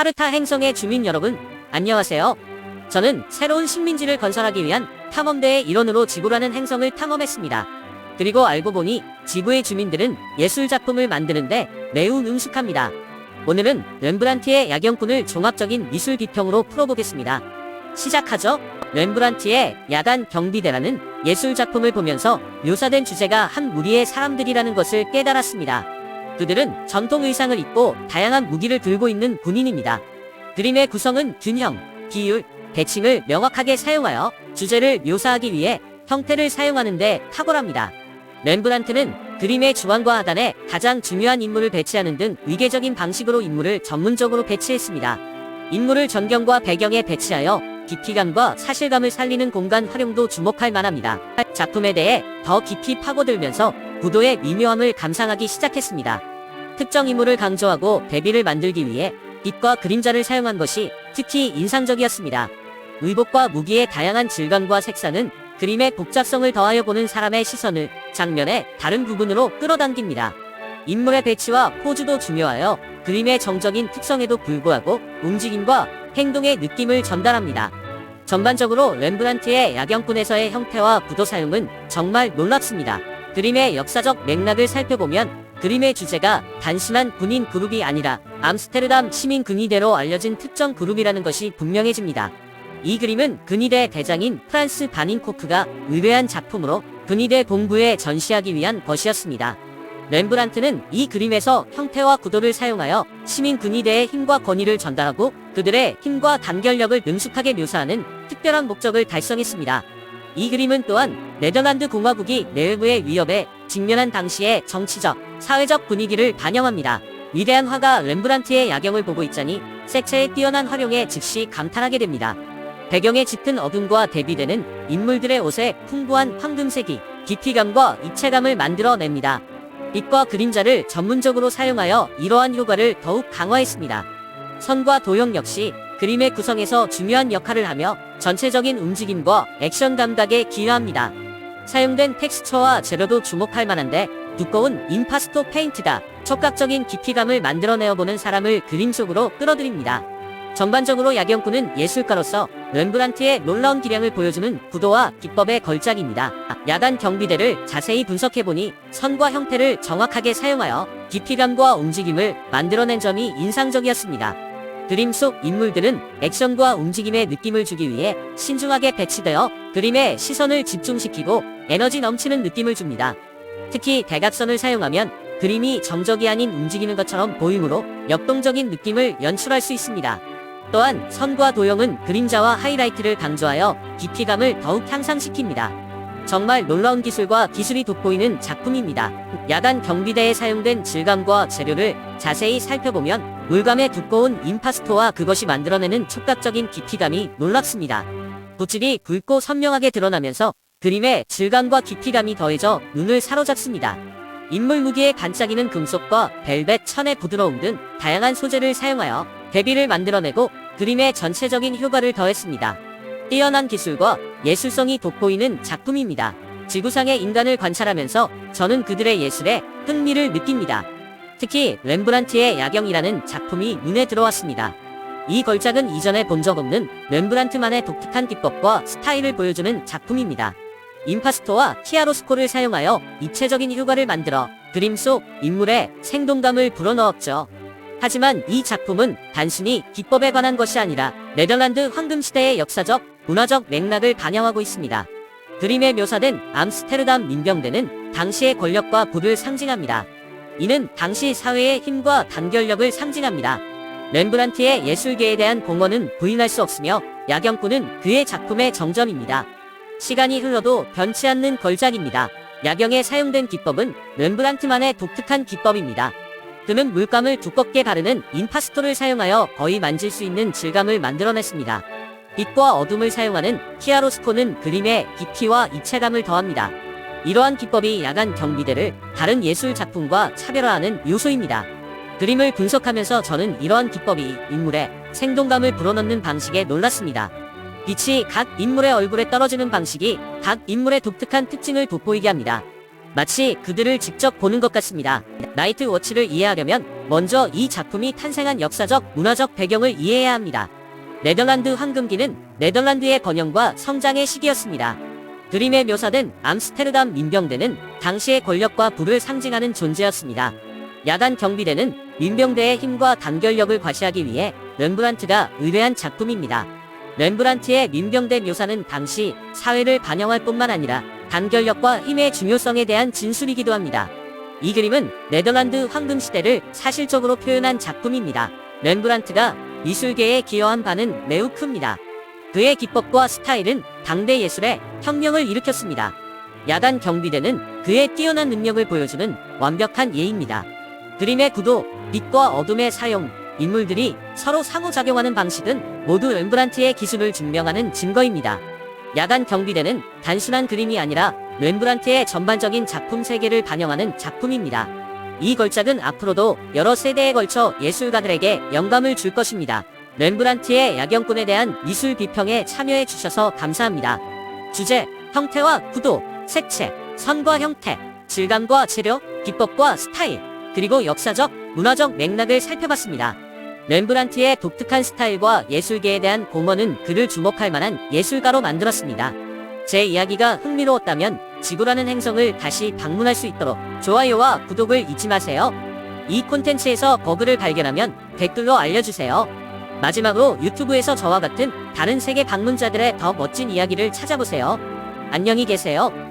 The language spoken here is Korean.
카르타 행성의 주민 여러분, 안녕하세요. 저는 새로운 식민지를 건설하기 위한 탐험대의 일원으로 지구라는 행성을 탐험했습니다. 그리고 알고 보니 지구의 주민들은 예술 작품을 만드는데 매우 능숙합니다. 오늘은 렘브란트의 야경꾼을 종합적인 미술 비평으로 풀어보겠습니다. 시작하죠. 렘브란트의 야간 경비대라는 예술 작품을 보면서 묘사된 주제가 한 무리의 사람들이라는 것을 깨달았습니다. 그들은 전통 의상을 입고 다양한 무기를 들고 있는 군인입니다. 그림의 구성은 균형, 비율, 대칭을 명확하게 사용하여 주제를 묘사하기 위해 형태를 사용하는데 탁월합니다. 렘브란트는 그림의 중앙과 하단에 가장 중요한 인물을 배치하는 등 위계적인 방식으로 인물을 전문적으로 배치했습니다. 인물을 전경과 배경에 배치하여 깊이감과 사실감을 살리는 공간 활용도 주목할 만합니다. 작품에 대해 더 깊이 파고들면서 구도의 미묘함을 감상하기 시작했습니다. 특정 인물을 강조하고 대비를 만들기 위해 빛과 그림자를 사용한 것이 특히 인상적이었습니다. 의복과 무기의 다양한 질감과 색상은 그림의 복잡성을 더하여 보는 사람의 시선을 장면의 다른 부분으로 끌어당깁니다. 인물의 배치와 포즈도 중요하여 그림의 정적인 특성에도 불구하고 움직임과 행동의 느낌을 전달합니다. 전반적으로 렘브란트의 야경꾼에서의 형태와 구도 사용은 정말 놀랍습니다. 그림의 역사적 맥락을 살펴보면 그림의 주제가 단순한 군인 그룹이 아니라 암스테르담 시민 근위대로 알려진 특정 그룹이라는 것이 분명해집니다. 이 그림은 근위대 대장인 프란스 바닌코크가 의뢰한 작품으로 근위대 본부에 전시하기 위한 것이었습니다. 렘브란트는 이 그림에서 형태와 구도를 사용하여 시민 근위대의 힘과 권위를 전달하고 그들의 힘과 단결력을 능숙하게 묘사하는 특별한 목적을 달성했습니다. 이 그림은 또한 네덜란드 공화국이 내외부의 위협에 직면한 당시의 정치적, 사회적 분위기를 반영합니다. 위대한 화가 렘브란트의 야경을 보고 있자니 색채의 뛰어난 활용에 즉시 감탄하게 됩니다. 배경의 짙은 어둠과 대비되는 인물들의 옷에 풍부한 황금색이 깊이감과 입체감을 만들어냅니다. 빛과 그림자를 전문적으로 사용하여 이러한 효과를 더욱 강화했습니다. 선과 도형 역시 그림의 구성에서 중요한 역할을 하며 전체적인 움직임과 액션 감각에 기여합니다. 사용된 텍스처와 재료도 주목할 만한데 두꺼운 임파스토 페인트가 촉각적인 깊이감을 만들어내어 보는 사람을 그림 속으로 끌어들입니다. 전반적으로 야경꾼은 예술가로서 렘브란트의 놀라운 기량을 보여주는 구도와 기법의 걸작입니다. 야간 경비대를 자세히 분석해보니 선과 형태를 정확하게 사용하여 깊이감과 움직임을 만들어낸 점이 인상적이었습니다. 그림 속 인물들은 액션과 움직임의 느낌을 주기 위해 신중하게 배치되어 그림에 시선을 집중시키고 에너지 넘치는 느낌을 줍니다. 특히 대각선을 사용하면 그림이 정적이 아닌 움직이는 것처럼 보이므로 역동적인 느낌을 연출할 수 있습니다. 또한 선과 도형은 그림자와 하이라이트를 강조하여 깊이감을 더욱 향상시킵니다. 정말 놀라운 기술과 기술이 돋보이는 작품입니다. 야간 경비대에 사용된 질감과 재료를 자세히 살펴보면 물감의 두꺼운 임파스토와 그것이 만들어내는 촉각적인 깊이감이 놀랍습니다. 붓질이 굵고 선명하게 드러나면서 그림의 질감과 깊이감이 더해져 눈을 사로잡습니다. 인물 무기의 반짝이는 금속과 벨벳, 천의 부드러움 등 다양한 소재를 사용하여 대비를 만들어내고 그림의 전체적인 효과를 더했습니다. 뛰어난 기술과 예술성이 돋보이는 작품입니다. 지구상의 인간을 관찰하면서 저는 그들의 예술에 흥미를 느낍니다. 특히 렘브란트의 야경이라는 작품이 눈에 들어왔습니다. 이 걸작은 이전에 본 적 없는 렘브란트만의 독특한 기법과 스타일을 보여주는 작품입니다. 임파스토와 키아로스코를 사용하여 입체적인 효과를 만들어 그림 속 인물의 생동감을 불어넣었죠. 하지만 이 작품은 단순히 기법에 관한 것이 아니라 네덜란드 황금시대의 역사적, 문화적 맥락을 반영하고 있습니다. 그림에 묘사된 암스테르담 민병대는 당시의 권력과 부를 상징합니다. 이는 당시 사회의 힘과 단결력을 상징합니다. 렘브란트의 예술계에 대한 공헌은 부인할 수 없으며 야경꾼은 그의 작품의 정점입니다. 시간이 흘러도 변치 않는 걸작입니다. 야경에 사용된 기법은 렘브란트만의 독특한 기법입니다. 그는 물감을 두껍게 바르는 임파스토를 사용하여 거의 만질 수 있는 질감을 만들어냈습니다. 빛과 어둠을 사용하는 키아로스코는 그림에 깊이와 입체감을 더합니다. 이러한 기법이 야간 경비대를 다른 예술 작품과 차별화하는 요소입니다. 그림을 분석하면서 저는 이러한 기법이 인물에 생동감을 불어넣는 방식에 놀랐습니다. 빛이 각 인물의 얼굴에 떨어지는 방식이 각 인물의 독특한 특징을 돋보이게 합니다. 마치 그들을 직접 보는 것 같습니다. 나이트 워치를 이해하려면 먼저 이 작품이 탄생한 역사적, 문화적 배경을 이해해야 합니다. 네덜란드 황금기는 네덜란드의 번영과 성장의 시기였습니다. 그림에 묘사된 암스테르담 민병대는 당시의 권력과 부를 상징하는 존재였습니다. 야간 경비대는 민병대의 힘과 단결력을 과시하기 위해 렘브란트가 의뢰한 작품입니다. 렘브란트의 민병대 묘사는 당시 사회를 반영할 뿐만 아니라 단결력과 힘의 중요성에 대한 진술이기도 합니다. 이 그림은 네덜란드 황금시대를 사실적으로 표현한 작품입니다. 렘브란트가 미술계에 기여한 바는 매우 큽니다. 그의 기법과 스타일은 당대 예술에 혁명을 일으켰습니다. 야간 경비대는 그의 뛰어난 능력을 보여주는 완벽한 예입니다. 그림의 구도, 빛과 어둠의 사용, 인물들이 서로 상호작용하는 방식은 모두 렘브란트의 기술을 증명하는 증거입니다. 야간 경비대는 단순한 그림이 아니라 렘브란트의 전반적인 작품 세계를 반영하는 작품입니다. 이 걸작은 앞으로도 여러 세대에 걸쳐 예술가들에게 영감을 줄 것입니다. 렘브란트의 야경꾼에 대한 미술 비평에 참여해 주셔서 감사합니다. 주제, 형태와 구도, 색채, 선과 형태, 질감과 재료, 기법과 스타일, 그리고 역사적, 문화적 맥락을 살펴봤습니다. 렘브란트의 독특한 스타일과 예술계에 대한 공헌은 그를 주목할 만한 예술가로 만들었습니다. 제 이야기가 흥미로웠다면 지구라는 행성을 다시 방문할 수 있도록 좋아요와 구독을 잊지 마세요. 이 콘텐츠에서 버그를 발견하면 댓글로 알려주세요. 마지막으로 유튜브에서 저와 같은 다른 세계 방문자들의 더 멋진 이야기를 찾아보세요. 안녕히 계세요.